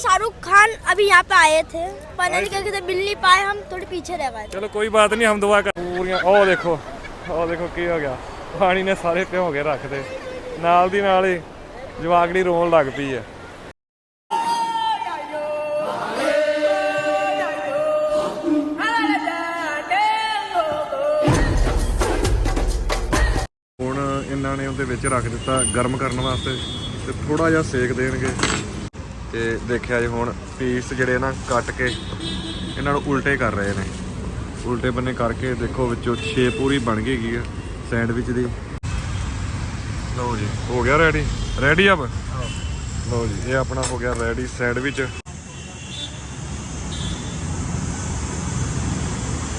शाहरुख खान अभी यहाँ पे आए थे पर नहीं करके थे मिल नहीं पाए हम थोड़े पीछे रह गए थे ਚਲੋ ਕੋਈ ਬਾਤ ਨਹੀਂ ਹਮ ਦੁਆ ਕਰ ਪੂਰੀਆਂ ਉਹ ਦੇਖੋ ਉਹ ਦੇਖੋ ਕੀ ਹੋ ਗਿਆ ਪਾਣੀ ਨੇ ਸਾਰੇ ਭਿਓ ਕੇ ਰੱਖਦੇ ਨਾਲ ਦੀ ਨਾਲ ਹੀ ਜਵਾਗੜੀ ਰੋਣ ਲੱਗ ਪਈ ਹੈ ਹੁਣ ਇਹਨਾਂ ਨੇ ਉਹਦੇ ਵਿੱਚ ਰੱਖ ਦਿੱਤਾ ਗਰਮ ਕਰਨ ਵਾਸਤੇ ਤੇ ਥੋੜਾ ਜਿਹਾ ਸੇਕ ਦੇਣਗੇ ਤੇ ਦੇਖਿਆ ਜੀ ਹੁਣ ਪੀਸ ਜਿਹੜੇ ਨਾ ਕੱਟ ਕੇ ਇਹਨਾਂ ਨੂੰ ਉਲਟੇ ਕਰ ਰਹੇ ਨੇ। ਉਲਟੇ ਬੰਨੇ ਕਰਕੇ ਦੇਖੋ ਵਿੱਚੋਂ ਛੇ ਪੂਰੀ ਬਣ ਗਈ ਆ ਸੈਂਡਵਿਚ ਦੀ। ਲਓ ਜੀ ਹੋ ਗਿਆ ਰੈਡੀ ਰੈਡੀ ਅਬ ਲਓ ਜੀ ਇਹ ਆਪਣਾ ਹੋ ਗਿਆ ਰੈਡੀ ਸੈਂਡਵਿਚ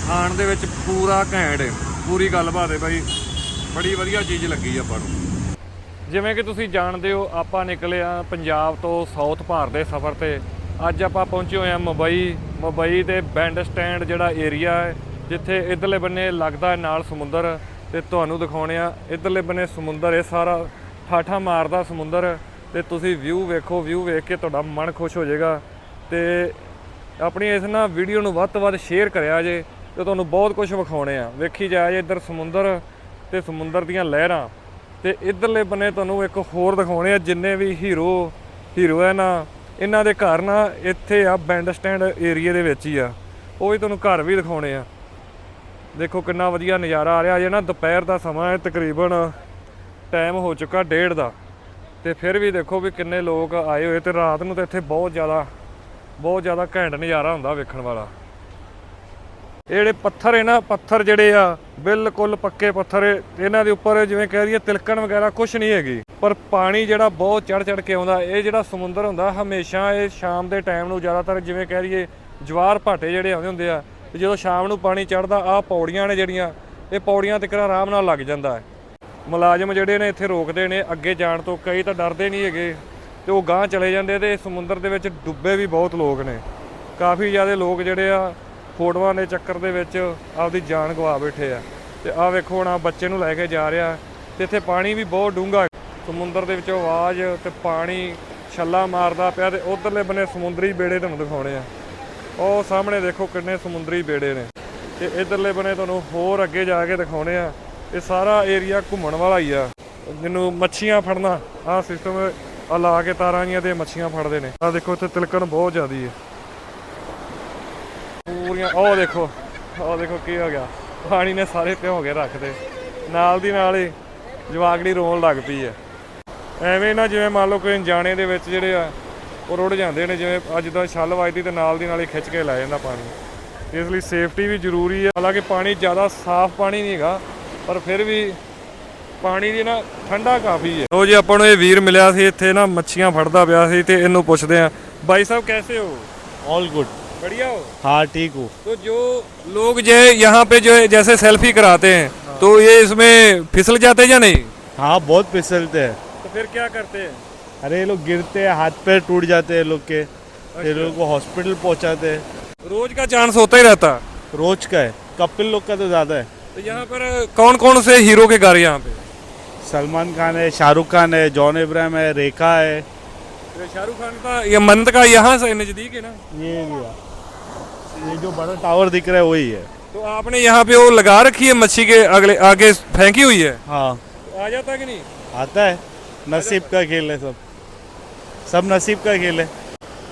ਖਾਣ ਦੇ ਵਿੱਚ ਪੂਰਾ ਘੈਂਟ ਪੂਰੀ ਗੱਲਬਾਤ ਹੈ ਬਾਈ ਬੜੀ ਵਧੀਆ ਚੀਜ਼ ਲੱਗੀ ਆਪਾਂ ਨੂੰ। ਜਿਵੇਂ ਕਿ ਤੁਸੀਂ ਜਾਣਦੇ ਹੋ, ਆਪਾਂ ਨਿਕਲੇ ਆ ਪੰਜਾਬ ਤੋਂ ਸਾਊਥ ਭਾਰਤ ਦੇ ਸਫ਼ਰ ਤੇ। ਅੱਜ ਆਪਾਂ ਪਹੁੰਚੇ ਹੋਏ ਆ ਮੁੰਬਈ। ਮੁੰਬਈ ਦੇ ਬੈਂਡ ਸਟੈਂਡ ਜਿਹੜਾ ਏਰੀਆ ਹੈ, ਜਿੱਥੇ ਇਧਰਲੇ ਬੰਨੇ ਲੱਗਦਾ ਨਾਲ ਸਮੁੰਦਰ ਤੇ ਤੁਹਾਨੂੰ ਦਿਖਾਉਣੇ ਆ ਇਧਰਲੇ ਬੰਨੇ ਸਮੁੰਦਰ, ਇਹ ਸਾਰਾ ਠਾਠਾ ਮਾਰਦਾ ਸਮੁੰਦਰ ਤੇ ਤੁਸੀਂ ਵਿਊ ਵੇਖੋ ਵਿਊ ਵੇਖ ਕੇ ਤੁਹਾਡਾ ਮਨ ਖੁਸ਼ ਹੋ ਜਾਏਗਾ। ਤੇ ਆਪਣੀ ਇਸ ਨਾ ਵੀਡੀਓ ਨੂੰ ਵੱਧ ਤੋਂ ਵੱਧ ਸ਼ੇਅਰ ਕਰਿਆ ਜੇ ਤੇ ਤੁਹਾਨੂੰ ਬਹੁਤ ਕੁਝ ਵਿਖਾਉਣੇ ਆ। ਵੇਖੀ ਜਾਇਆ ਜੇ ਇੱਧਰ ਸਮੁੰਦਰ ਤੇ ਸਮੁੰਦਰ ਦੀਆਂ ਲਹਿਰਾਂ। ਤੇ ਇਧਰਲੇ ਬੰਨੇ ਤੁਹਾਨੂੰ ਇੱਕ ਹੋਰ ਦਿਖਾਉਣੇ ਆ, ਜਿੰਨੇ ਵੀ ਹੀਰੋ ਹੀਰੋ ਆ ਇਹਨਾਂ ਦੇ ਘਰ ਨਾ ਇੱਥੇ ਆ ਬੈਂਡ ਸਟੈਂਡ ਏਰੀਆ ਦੇ ਵਿੱਚ ਹੀ ਆ। ਉਹ ਵੀ ਤੁਹਾਨੂੰ ਘਰ ਵੀ ਦਿਖਾਉਣੇ ਆ। ਦੇਖੋ ਕਿੰਨਾ ਵਧੀਆ ਨਜ਼ਾਰਾ ਆ ਰਿਹਾ ਜੇ ਨਾ ਦੁਪਹਿਰ ਦਾ ਸਮਾਂ ਹੈ, ਤਕਰੀਬਨ ਟਾਈਮ ਹੋ ਚੁੱਕਾ ਡੇਢ ਦਾ। ਤੇ ਫਿਰ ਵੀ ਦੇਖੋ ਵੀ ਕਿੰਨੇ ਲੋਕ ਆਏ ਹੋਏ, ਤੇ ਰਾਤ ਨੂੰ ਤਾਂ ਇੱਥੇ ਬਹੁਤ ਜ਼ਿਆਦਾ ਬਹੁਤ ਜ਼ਿਆਦਾ ਘੈਂਟ ਨਜ਼ਾਰਾ ਹੁੰਦਾ ਵੇਖਣ ਵਾਲਾ। ਇਹ ਜਿਹੜੇ ਪੱਥਰ ਹੈ ਨਾ, ਪੱਥਰ ਜਿਹੜੇ ਆ, ਬਿਲਕੁਲ ਪੱਕੇ ਪੱਥਰ ਇਹਨਾਂ ਦੇ ਉੱਪਰ ਜਿਵੇਂ ਕਹਿ ਰਹੀਏ ਤਿਲਕਣ ਵਗੈਰਾ ਕੁਝ ਨਹੀਂ ਹੈਗੀ। ਪਰ ਪਾਣੀ ਜਿਹੜਾ ਬਹੁਤ ਚੜ ਚੜ ਕੇ ਆਉਂਦਾ, ਇਹ ਜਿਹੜਾ ਸਮੁੰਦਰ ਹੁੰਦਾ, ਹਮੇਸ਼ਾ ਇਹ ਸ਼ਾਮ ਦੇ ਟਾਈਮ ਨੂੰ ਜ਼ਿਆਦਾਤਰ ਜਿਵੇਂ ਕਹਿ ਰਹੀਏ ਜਵਾਰ ਭਾਟੇ ਜਿਹੜੇ ਆਉਂਦੇ ਹੁੰਦੇ ਆ, ਤੇ ਜਦੋਂ ਸ਼ਾਮ ਨੂੰ ਪਾਣੀ ਚੜਦਾ ਆ ਪੌੜੀਆਂ ਨੇ ਜਿਹੜੀਆਂ, ਇਹ ਪੌੜੀਆਂ ਤੱਕ ਆਰਾਮ ਨਾਲ ਲੱਗ ਜਾਂਦਾ ਹੈ। ਮੁਲਾਜ਼ਮ ਜਿਹੜੇ ਨੇ ਇੱਥੇ ਰੋਕਦੇ ਨੇ, ਅੱਗੇ ਜਾਣ ਤੋਂ ਕਈ ਤਾਂ ਡਰਦੇ ਨਹੀਂ ਹੈਗੇ, ਤੇ ਉਹ ਗਾਂਹ ਚਲੇ ਜਾਂਦੇ ਤੇ ਸਮੁੰਦਰ ਦੇ ਵਿੱਚ ਡੁੱਬੇ ਵੀ ਬਹੁਤ ਲੋਕ ਨੇ। ਕਾਫੀ ਜ਼ਿਆਦਾ ਲੋਕ ਜਿਹੜੇ ਆ ਫੋਟੋਆਂ ਦੇ ਚੱਕਰ ਦੇ ਵਿੱਚ ਆਪਦੀ ਜਾਨ ਗਵਾ ਬੈਠੇ ਆ। ਤੇ ਆ ਵੇਖੋ ਹੁਣ ਆਹ ਬੱਚੇ ਨੂੰ ਲੈ ਕੇ ਜਾ ਰਿਹਾ। ਤੇ ਇੱਥੇ ਪਾਣੀ ਵੀ ਬਹੁਤ ਡੂੰਘਾ ਸਮੁੰਦਰ ਦੇ ਵਿੱਚੋਂ ਆਵਾਜ਼ ਤੇ ਪਾਣੀ ਛੱਲਾ ਮਾਰਦਾ ਪਿਆ ਤੇ ਉਧਰਲੇ ਬੰਨੇ ਸਮੁੰਦਰੀ ਬੇੜੇ ਤੁਹਾਨੂੰ ਦਿਖਾਉਣੇ ਆ। ਉਹ ਸਾਹਮਣੇ ਦੇਖੋ ਕਿੰਨੇ ਸਮੁੰਦਰੀ ਬੇੜੇ ਨੇ। ਤੇ ਇਧਰਲੇ ਬੰਨੇ ਤੁਹਾਨੂੰ ਹੋਰ ਅੱਗੇ ਜਾ ਕੇ ਦਿਖਾਉਣੇ ਆ। ਇਹ ਸਾਰਾ ਏਰੀਆ ਘੁੰਮਣ ਵਾਲਾ ਹੀ ਆ। ਜਿਹਨੂੰ ਮੱਛੀਆਂ ਫੜਨਾ, ਆਹ ਸਿਸਟਮ ਆ, ਲਾ ਕੇ ਤਾਰਾਂ ਜੀਆਂ ਤੇ ਮੱਛੀਆਂ ਫੜਦੇ ਨੇ। ਆ ਦੇਖੋ ਇੱਥੇ ਤਿਲਕਣ ਬਹੁਤ ਜ਼ਿਆਦੀ ਹੈ। ਸਾਰੀਆਂ ਉਹ ਦੇਖੋ ਉਹ ਦੇਖੋ ਕੀ ਹੋ ਗਿਆ। ਪਾਣੀ ਨੇ ਸਾਰੇ ਭਿਓ ਕੇ ਰੱਖਦੇ। ਨਾਲ ਦੀ ਨਾਲ ਹੀ ਜਵਾਗੜੀ ਰੋਣ ਲੱਗ ਪਈ ਹੈ। ਐਵੇਂ ਨਾ ਜਿਵੇਂ ਮੰਨ ਲਓ ਕੋਈ ਜਾਣੇ ਦੇ ਵਿੱਚ ਜਿਹੜੇ ਆ, ਉਹ ਰੁੜ ਜਾਂਦੇ ਨੇ, ਜਿਵੇਂ ਅੱਜ ਦਾ ਛੱਲ ਵੱਜਦੀ ਤੇ ਨਾਲ ਦੀ ਨਾਲ ਹੀ ਖਿੱਚ ਕੇ ਲੈ ਜਾਂਦਾ ਪਾਣੀ। ਇਸ ਲਈ ਸੇਫਟੀ ਵੀ ਜ਼ਰੂਰੀ ਹੈ। ਹਾਲਾਂਕਿ ਪਾਣੀ ਜ਼ਿਆਦਾ ਸਾਫ਼ ਪਾਣੀ ਨਹੀਂ ਹੈਗਾ, ਪਰ ਫਿਰ ਵੀ ਪਾਣੀ ਦੀ ਨਾ ਠੰਡਾ ਕਾਫੀ ਹੈ। ਲੋ ਜੀ, ਆਪਾਂ ਨੂੰ ਇਹ ਵੀਰ ਮਿਲਿਆ ਸੀ, ਇੱਥੇ ਨਾ ਮੱਛੀਆਂ ਫੜਦਾ ਪਿਆ ਸੀ ਤੇ ਇਹਨੂੰ ਪੁੱਛਦੇ ਆ ਬਾਈ ਸਾਹਿਬ, ਕੈਸੇ ਹੋ? ਆਲ ਗੁੱਡ बढ़िया हो। हाँ ठीक हूँ। तो जो लोग जो है यहाँ पे जो है जैसे सेल्फी कराते हैं हाँ। तो ये इसमें फिसल जाते हैं या नहीं? हाँ बहुत फिसलते हैं। तो फिर क्या करते हैं? अरे ये लोग गिरते हैं हाथ पैर टूट जाते हैं लोग के। ये लोग को हॉस्पिटल पहुँचाते हैं। रोज का चांस होता ही रहता। रोज का है। कपिल लोग का तो ज़्यादा है। तो यहाँ पर कौन कौन से हीरो के घर यहाँ पे? सलमान खान है शाहरुख खान है जॉन इब्राहिम है रेखा है। शाहरुख खान का ये मंत का यहाँ से नज़दीक है ना? ये ये जो बड़ा टावर दिख रहा है वही है तो आपने यहाँ पे वो लगा रखी है मच्छी के अगले आगे फेंकी हुई है हाँ तो आ जाता कि नहीं आता है नसीब का खेल है सब सब नसीब का खेल है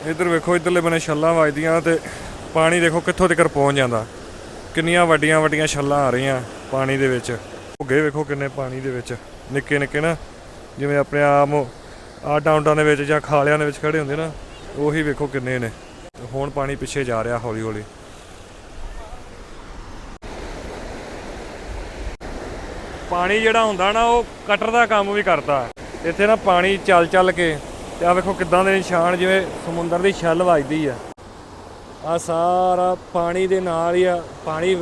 ਇੱਧਰ ਵੇਖੋ ਇੱਧਰਲੇ ਬਨੇ ਛੱਲਾਂ ਵੱਜਦੀਆਂ ਤੇ ਪਾਣੀ ਦੇਖੋ ਕਿੱਥੋਂ ਤੱਕ ਪਹੁੰਚ ਜਾਂਦਾ ਕਿੰਨੀਆਂ ਵੱਡੀਆਂ ਵੱਡੀਆਂ ਛੱਲਾਂ ਆ ਰਹੀਆਂ ਪਾਣੀ ਦੇ ਵਿੱਚ ਭੁੱਗੇ ਵੇਖੋ ਕਿੰਨੇ ਪਾਣੀ ਦੇ ਵਿੱਚ ਨਿੱਕੇ ਨਿੱਕੇ ਨਾ ਜਿਵੇਂ ਆਪਣੇ ਆਮ ਆ ਡਾਊਨਟਾਊਨ ਦੇ ਵਿੱਚ ਜਾਂ ਖਾਲਿਆਂ ਦੇ ਵਿੱਚ ਖੜੇ ਹੁੰਦੇ ਨਾ ਉਹੀ ਵੇਖੋ ਕਿੰਨੇ ਨੇ ਤੇ ਹੁਣ ਪਾਣੀ ਪਿੱਛੇ ਜਾ ਰਿਹਾ ਹੌਲੀ ਹੌਲੀ। ਪਾਣੀ ਜਿਹੜਾ ਹੁੰਦਾ ਨਾ, ਉਹ ਕਟਰ ਦਾ ਕੰਮ ਵੀ ਕਰਦਾ। ਇੱਥੇ ਨਾ ਪਾਣੀ ਚੱਲ ਚੱਲ ਕੇ, ਤੇ ਆ ਵੇਖੋ ਕਿੱਦਾਂ ਦੇ ਨਿਸ਼ਾਨ ਜਿਵੇਂ ਸਮੁੰਦਰ ਦੀ ਛੱਲ ਵੱਜਦੀ ਆ। ਆ ਸਾਰਾ ਪਾਣੀ ਦੇ ਨਾਲ ਹੀ ਆ, ਪਾਣੀ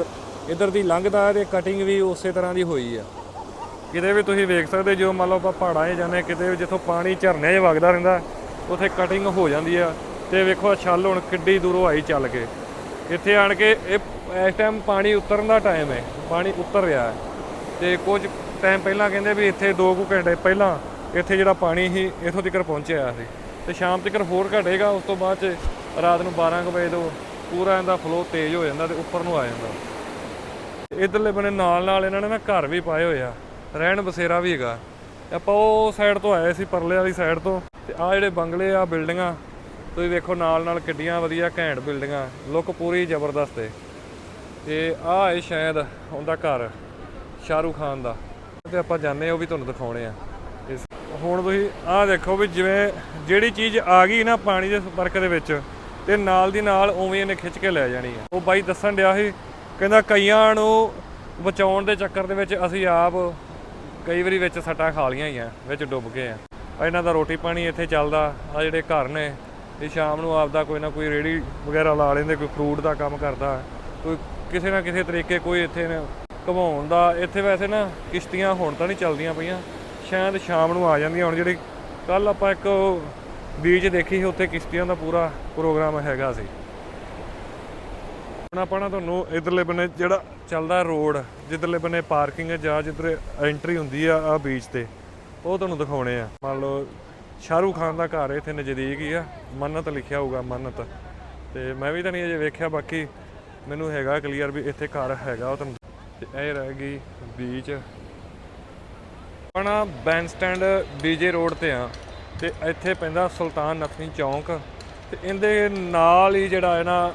ਇਧਰ ਦੀ ਲੰਘਦਾ ਹੈ ਤੇ ਕਟਿੰਗ ਵੀ ਉਸੇ ਤਰ੍ਹਾਂ ਦੀ ਹੋਈ ਆ। ਕਿਤੇ ਵੀ ਤੁਸੀਂ ਵੇਖ ਸਕਦੇ ਜੋ ਮੰਨ ਲਓ ਆਪਾਂ ਪਹਾੜਾਂ 'ਚ ਜਾਂਦੇ ਕਿਤੇ ਵੀ ਜਿੱਥੋਂ ਪਾਣੀ ਝਰਨਿਆਂ 'ਚ ਵਗਦਾ ਰਹਿੰਦਾ, ਉੱਥੇ ਕਟਿੰਗ ਹੋ ਜਾਂਦੀ ਆ। ਤੇ ਵੇਖੋ ਆਹ ਛੱਲ ਹੁਣ ਕਿੱਡੀ ਦੂਰੋਂ ਆਈ ਚੱਲ ਕੇ। ਇੱਥੇ ਆਣ ਕੇ ਇਹ ਇਸ ਟਾਈਮ ਪਾਣੀ ਉਤਰਨ ਦਾ ਟਾਈਮ ਹੈ, ਪਾਣੀ ਉਤਰ ਰਿਹਾ ਹੈ। ਤੇ ਕੁਝ ਟਾਈਮ ਪਹਿਲਾਂ ਕਹਿੰਦੇ ਵੀ ਇੱਥੇ 2 ਕੁ ਘੰਟੇ ਪਹਿਲਾਂ ਇੱਥੇ ਜਿਹੜਾ ਪਾਣੀ ਸੀ, ਇੱਥੋਂ ਤੱਕ ਪਹੁੰਚਿਆ ਸੀ। ਤੇ ਸ਼ਾਮ ਤੱਕ ਹੋਰ ਘਟੇਗਾ, ਉਸ ਤੋਂ ਬਾਅਦ ਚ ਰਾਤ ਨੂੰ 12 ਕੁ ਵਜੇ ਤੋਂ ਪੂਰਾ ਇਹਦਾ ਫਲੋ ਤੇਜ਼ ਹੋ ਜਾਂਦਾ ਤੇ ਉੱਪਰ ਨੂੰ ਆ ਜਾਂਦਾ। ਇਧਰਲੇ ਬਨੇ ਨਾਲ ਨਾਲ ਇਹਨਾਂ ਨੇ ਨਾ ਘਰ ਵੀ ਪਾਏ ਹੋਏ ਆ, ਰਹਿਣ ਬਸੇਰਾ ਵੀ ਹੈਗਾ। ਆਪਾਂ ਉਹ ਸਾਈਡ ਤੋਂ ਆਏ ਸੀ, ਪਰਲੇ ਵਾਲੀ ਸਾਈਡ ਤੋਂ। ਤੇ ਆ ਜਿਹੜੇ ਬੰਗਲੇ ਆ ਬਿਲਡਿੰਗਾਂ ਤੁਸੀਂ ਵੇਖੋ ਨਾਲ ਨਾਲ ਕਿੱਡੀਆਂ ਵਧੀਆ ਘੈਂਟ ਬਿਲਡਿੰਗਾਂ, ਲੁੱਕ ਪੂਰੀ ਜ਼ਬਰਦਸਤ ਹੈ ਤੇ ਆਹ ਹੈ ਸ਼ਾਇਦ ਉਹਦਾ ਘਰ, ਸ਼ਾਹਰੂਖ ਖਾਨ ਦਾ। ਤੇ ਆਪਾਂ ਜਾਣੇ ਉਹ ਵੀ ਤੁਹਾਨੂੰ ਦਿਖਾਉਣੇ ਆ। ਇਸ ਹੁਣ ਤੁਸੀਂ ਆਹ ਦੇਖੋ ਵੀ ਜਿਵੇਂ ਜਿਹੜੀ ਚੀਜ਼ ਆ ਗਈ ਨਾ ਪਾਣੀ ਦੇ ਸੰਪਰਕ ਦੇ ਵਿੱਚ, ਤੇ ਨਾਲ ਦੀ ਨਾਲ ਉਵੇਂ ਇਹਨੇ ਖਿੱਚ ਕੇ ਲੈ ਜਾਣੀ ਆ। ਉਹ ਬਾਈ ਦੱਸਣ ਡਿਆ ਸੀ, ਕਹਿੰਦਾ ਕਈਆਂ ਨੂੰ ਬਚਾਉਣ ਦੇ ਚੱਕਰ ਦੇ ਵਿੱਚ ਅਸੀਂ ਆਪ ਕਈ ਵਾਰੀ ਵਿੱਚ ਸੱਟਾਂ ਖਾ ਲੀਆਂ ਹੀ ਆ ਵਿੱਚ ਡੁੱਬ ਗਏ ਆ। ਇਹਨਾਂ ਦਾ ਰੋਟੀ ਪਾਣੀ ਇੱਥੇ ਚੱਲਦਾ ਆ ਜਿਹੜੇ ਘਰ ਨੇ ਇਹ ਸ਼ਾਮ ਨੂੰ ਆਪਦਾ ਕੋਈ ਨਾ ਕੋਈ ਰੇੜੀ ਵਗੈਰਾ ਲਾ ਲੈਂਦੇ, ਕੋਈ ਫਰੂਟ ਦਾ ਕੰਮ ਕਰਦਾ ਕੋਈ ਕਿਸੇ ਨਾ ਕਿਸੇ ਤਰੀਕੇ ਕੋਈ ਇੱਥੇ ਨਾ ਘਮਾਉਣ ਦਾ, ਇੱਥੇ ਵੈਸੇ ਨਾ ਕਿਸ਼ਤੀਆਂ ਹੁਣ ਤਾਂ ਨਹੀਂ ਚੱਲਦੀਆਂ ਪਈਆਂ। ਸ਼ਾਇਦ ਸ਼ਾਮ ਨੂੰ ਆ ਜਾਂਦੀਆਂ, ਹੁਣ ਜਿਹੜੀ ਕੱਲ ਆਪਾਂ ਇੱਕ ਬੀਚ ਦੇਖੀ ਸੀ, ਉੱਥੇ ਕਿਸ਼ਤੀਆਂ ਦਾ ਪੂਰਾ ਪ੍ਰੋਗਰਾਮ ਹੈਗਾ ਸੀ। ਹੁਣ ਆਪਾਂ ਨਾ ਤੁਹਾਨੂੰ ਇਧਰਲੇ ਬੰਨੇ ਜਿਹੜਾ ਚੱਲਦਾ ਰੋਡ, ਜਿੱਧਰਲੇ ਬੰਨੇ ਪਾਰਕਿੰਗ ਹੈ ਜਾਂ ਜਿੱਧਰ ਐਂਟਰੀ ਹੁੰਦੀ ਆ ਆ ਬੀਚ ਤੇ, ਉਹ ਤੁਹਾਨੂੰ ਦਿਖਾਉਣੇ ਆ। ਮੰਨ ਲਓ ਸ਼ਾਹਰੂਖ ਖਾਨ ਦਾ ਘਰ ਇੱਥੇ ਨਜ਼ਦੀਕ ਹੀ ਆ, ਮੰਨਤ ਲਿਖਿਆ ਹੋਊਗਾ, ਮੰਨਤ। ਤੇ ਮੈਂ ਵੀ ਤਾਂ ਨਹੀਂ ਅਜੇ ਵੇਖਿਆ, ਬਾਕੀ ਮੈਨੂੰ ਹੈਗਾ ਕਲੀਅਰ ਵੀ ਇੱਥੇ ਘਰ ਹੈਗਾ ਉਹ ਤੁਹਾਨੂੰ ਤੇ ਇਹ ਰਹਿ ਗਈ ਬੀਚ ਆਪਣਾ ਬੈਂਡ ਸਟੈਂਡ ਬੀਜੇ ਰੋਡ ਤੇ ਆ, ਤੇ ਇੱਥੇ ਪੈਂਦਾ ਸੁਲਤਾਨ ਨਥਨੀ ਚੌਂਕ। ਤੇ ਇਹਦੇ ਨਾਲ ਹੀ ਜਿਹੜਾ ਹੈ ਨਾ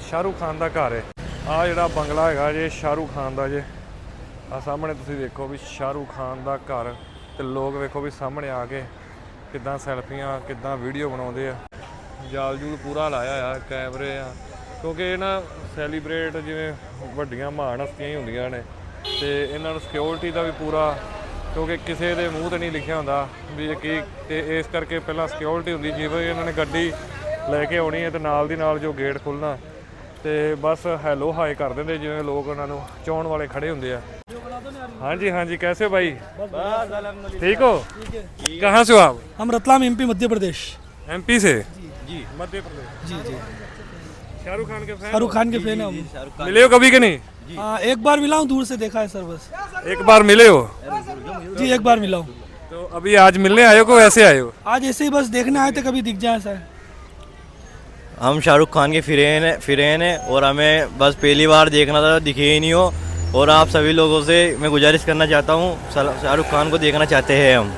ਸ਼ਾਹਰੂਖ ਖਾਨ ਦਾ ਘਰ ਹੈ। ਆ ਜਿਹੜਾ ਬੰਗਲਾ ਹੈਗਾ ਜੇ, ਸ਼ਾਹਰੂਖ ਖਾਨ ਦਾ ਜੇ। ਆ ਸਾਹਮਣੇ ਤੁਸੀਂ ਦੇਖੋ ਵੀ ਸ਼ਾਹਰੂਖ ਖਾਨ ਦਾ ਘਰ, ਤੇ ਲੋਕ ਵੇਖੋ ਵੀ ਸਾਹਮਣੇ ਆ ਕੇ ਕਿੱਦਾਂ ਸੈਲਫੀਆਂ, ਕਿੱਦਾਂ ਵੀਡੀਓ ਬਣਾਉਂਦੇ ਆ। ਜਾਲ ਜੂਲ ਪੂਰਾ ਲਾਇਆ ਆ, ਕੈਮਰੇ ਆ। ਕਿਉਂਕਿ ਇਹ ਨਾ ਸੈਲੀਬ੍ਰੇਟ ਜਿਵੇਂ ਵੱਡੀਆਂ ਮਹਾਨ ਹਸਤੀਆਂ ਹੀ ਹੁੰਦੀਆਂ ਨੇ। ਤੇ ਇਹਨਾਂ ਨੂੰ ਸਿਕਿਉਰਿਟੀ ਦਾ ਵੀ ਪੂਰਾ ਕਿਉਂਕਿ ਕਿਸੇ ਦੇ ਮੂੰਹ ਤੇ ਨਹੀਂ ਲਿਖਿਆ ਹੁੰਦਾ ਵੀ ਇਹ ਕੀ, ਤੇ ਇਸ ਕਰਕੇ ਪਹਿਲਾਂ ਸਿਕਿਉਰਿਟੀ ਹੁੰਦੀ ਜਿਵੇਂ ਇਹਨਾਂ ਨੇ ਗੱਡੀ ਲੈ ਕੇ ਆਉਣੀ ਹੈ ਤੇ ਨਾਲ ਦੀ ਨਾਲ ਜੋ ਗੇਟ ਖੁੱਲਣਾ ਤੇ ਬਸ ਹੈਲੋ ਹਾਈ ਕਰ ਦਿੰਦੇ ਜਿਵੇਂ ਲੋਕ ਉਹਨਾਂ ਨੂੰ ਚਾਉਣ ਵਾਲੇ ਖੜੇ ਹੁੰਦੇ ਆ। हाँ जी हाँ जी कैसे हो भाई? ठीक हो? कहाँ से हो आप? हम रतलाम एमपी मध्य प्रदेश। एमपी से? जी। मध्य प्रदेश। जी जी। शाहरुख खान के फ़ैन शाहरुख खान के फ़ैन हम। मिले हो कभी के नहीं? आ, हाँ, एक बार मिला हूँ दूर से देखा है सर बस। एक बार मिले हो? जी एक बार मिला हूँ। तो अभी आज मिलने आयो को ऐसे आयो हो? आज ऐसे ही बस देखने आए थे कभी दिख जाए सर। हम शाहरुख खान के फिरेन फिरेन है और हमें बस पहली बार देखना था दिखे ही नहीं हो। और आप सभी लोगों से मैं गुजारिश करना चाहता हूँ शाहरुख खान को देखना चाहते हैं हम।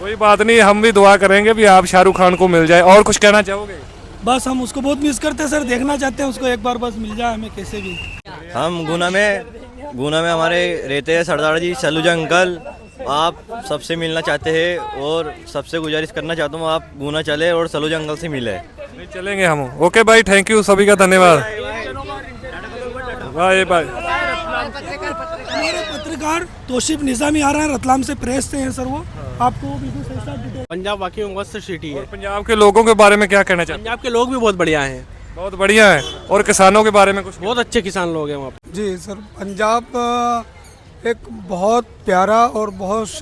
कोई बात नहीं हम भी दुआ करेंगे भी आप शाहरुख खान को मिल जाए। और कुछ कहना चाहोगे? बस हम उसको बहुत मिस करते हैं सर देखना चाहते हैं उसको एक बार बस मिल जाए हमें कैसे भी। हम गुना में गुना में हमारे रहते हैं सरदार जी सलूजा अंकल। आप सबसे मिलना चाहते हैं और सबसे गुजारिश करना चाहता हूँ आप गुना चले और सलूजा अंकल से मिले। चलेंगे हम। ओके भाई थैंक यू सभी का धन्यवाद। Bye bye. हमारे पत्रकार तोशिफ निजामी आ रहे हैं रतलाम से प्रेस से हैं सर वो। आपको बिल्कुल पंजाब वाकई मस्त सिटी है। पंजाब के लोगों के बारे में क्या कहना चाहते पंजाब के लोग भी बहुत बढ़िया हैं। हैं बहुत बढ़िया है। और किसानों के बारे में कुछ बहुत अच्छे किसान लोग हैं वहाँ पे। जी सर पंजाब एक बहुत प्यारा और बहुत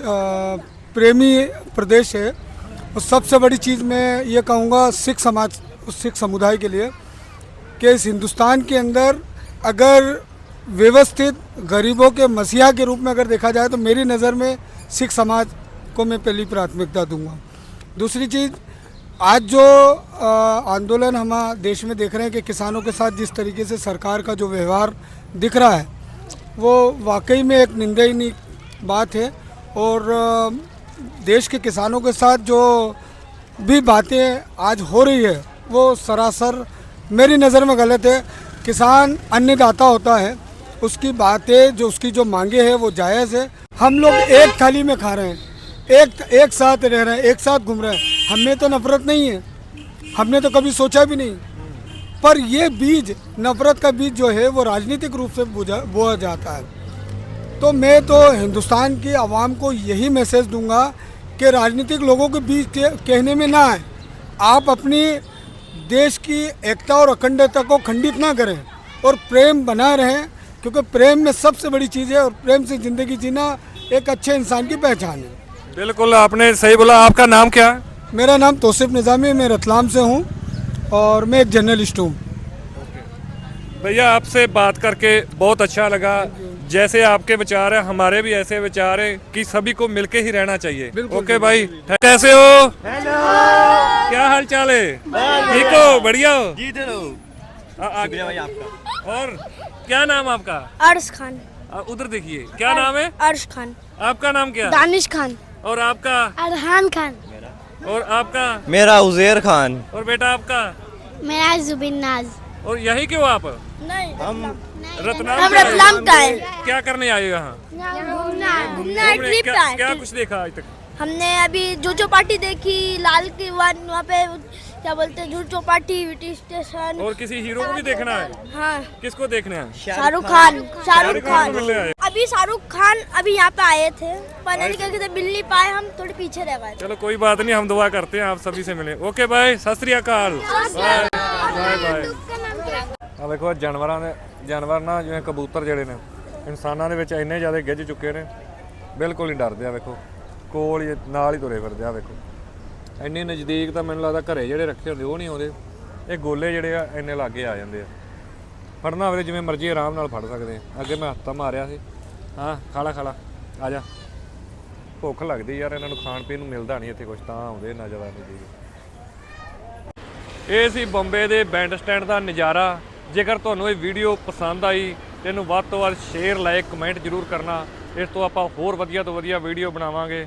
प्रेमी प्रदेश है। और सबसे बड़ी चीज़ मैं ये कहूँगा सिख समाज सिख समुदाय के लिए कि इस हिंदुस्तान के अंदर अगर व्यवस्थित गरीबों के मसीहा के रूप में अगर देखा जाए तो मेरी नज़र में सिख समाज को मैं पहली प्राथमिकता दूँगा। दूसरी चीज़, आज जो आंदोलन हम देश में देख रहे हैं कि किसानों के साथ जिस तरीके से सरकार का जो व्यवहार दिख रहा है, वो वाकई में एक निंदनीय बात है और देश के किसानों के साथ जो भी बातें आज हो रही है, वो सरासर मेरी नज़र में गलत है। किसान अन्नदाता होता है उसकी बातें, जो उसकी जो मांगे हैं, वो जायज़ है। हम लोग एक थाली में खा रहे हैं। एक एक साथ रह रहे हैं, एक साथ घूम रहे हैं। हमें तो नफरत नहीं है। हमने तो कभी सोचा भी नहीं। पर ये बीज, नफरत का बीज जो है, वो राजनीतिक रूप से बोया जाता है। तो मैं तो हिंदुस्तान की आवाम को यही मैसेज दूँगा कि राजनीतिक लोगों के बीच कहने में ना आए। आप अपनी देश की एकता और अखंडता को खंडित ना करें और प्रेम बना रहें। क्योंकि प्रेम में सबसे बड़ी चीज़ है और प्रेम से ज़िंदगी जीना एक अच्छे इंसान की पहचान है। बिल्कुल आपने सही बोला। आपका नाम क्या है? मेरा नाम तोसिफ निज़ामी मैं रतलाम से हूँ और मैं एक जर्नलिस्ट हूँ। भैया आपसे बात करके बहुत अच्छा लगा। जैसे आपके विचार है हमारे भी ऐसे विचार है कि सभी को मिलके ही रहना चाहिए। ओके भाई कैसे हो? हेलो। क्या हाल चाल है ठीक हो? बढ़िया। हो? आगे भाई आपका। और क्या नाम आपका? अर्श खान। उधर देखिए क्या नाम है? अर्श खान। आपका नाम क्या? दानिश खान। और आपका? अरहान खान। और आपका? मेरा उजेर खान। और बेटा आपका? मेरा जुबिन नाज। और यही क्यों आप? नहीं हम रतलाम का है। क्या करने आए यहाँ? घूमना ट्रिप है। क्या कुछ देखा आज तक? हमने अभी जो जो पार्टी देखी लाल की वन वहाँ पे क्या बोलते हैं जूट चौपाटी विटी स्टेशन और किसी हीरो को भी देखना है हाँ किसको देखना है शाहरुख खान शाहरुख खान खान को मिलने आए। अभी शाहरुख खान अभी यहाँ पे आए थे पर नहीं करके थे मिल नहीं पाए हम थोड़े पीछे रह गए चलो कोई बात नहीं हम दुआ करते हैं आप सभी से मिले ओके बाय सत श्री अकाल ਬਾਏ ਬਾਏ ਬਾਏ ਆ ਵੇਖੋ ਆਹ ਜਾਨਵਰਾਂ ਦੇ ਜਾਨਵਰ ਨਾ ਜਿਵੇਂ ਕਬੂਤਰ ਜਿਹੜੇ ਨੇ ਇਨਸਾਨਾਂ ਦੇ ਵਿੱਚ ਇੰਨੇ ਜ਼ਿਆਦਾ ਗਿੱਜ ਚੁੱਕੇ ਨੇ ਬਿਲਕੁਲ ਨਹੀਂ ਡਰਦੇ ਆ ਵੇਖੋ ਕੋਲ ਹੀ ਨਾਲ ਹੀ ਤੁਰੇ ਫਿਰਦੇ ਆ ਵੇਖੋ ਇੰਨੇ ਨਜ਼ਦੀਕ ਤਾਂ ਮੈਨੂੰ ਲੱਗਦਾ ਘਰੇ ਜਿਹੜੇ ਰੱਖੇ ਹੁੰਦੇ, ਉਹ ਨਹੀਂ ਆਉਂਦੇ। ਇਹ ਗੋਲੇ ਜਿਹੜੇ ਆ, ਇੰਨੇ ਲਾਗੇ ਆ ਜਾਂਦੇ ਆ। ਫੜਨਾ ਹੋਵੇ ਜਿਵੇਂ ਮਰਜ਼ੀ ਆਰਾਮ ਨਾਲ ਫੜ ਸਕਦੇ ਆ। ਅੱਗੇ ਮੈਂ ਹੱਥਾਂ ਮਾਰਿਆ ਸੀ। ਹਾਂ, ਖਾਲਾ ਖਾਲਾ। ਆ ਜਾ। ਭੁੱਖ ਲੱਗਦੀ ਯਾਰ, ਇਹਨਾਂ ਨੂੰ ਖਾਣ ਪੀਣ ਨੂੰ ਮਿਲਦਾ ਨਹੀਂ ਇੱਥੇ ਕੁਝ ਤਾਂ ਆਉਂਦੇ ਨਾ ਜ਼ਿਆਦਾ ਨਜ਼ਦੀਕ। ਇਹ ਸੀ ਬੰਬੇ ਦੇ ਬੈਂਡ ਸਟੈਂਡ ਦਾ ਨਜ਼ਾਰਾ। ਜੇਕਰ ਤੁਹਾਨੂੰ ਇਹ ਵੀਡੀਓ ਪਸੰਦ ਆਈ ਤੇ ਇਹਨੂੰ ਵੱਧ ਤੋਂ ਵੱਧ ਸ਼ੇਅਰ, ਲਾਈਕ, ਕਮੈਂਟ ਜ਼ਰੂਰ ਕਰਨਾ। ਇਸ ਤੋਂ ਆਪਾਂ ਹੋਰ ਵਧੀਆ ਤੋਂ ਵਧੀਆ ਵੀਡੀਓ ਬਣਾਵਾਂਗੇ।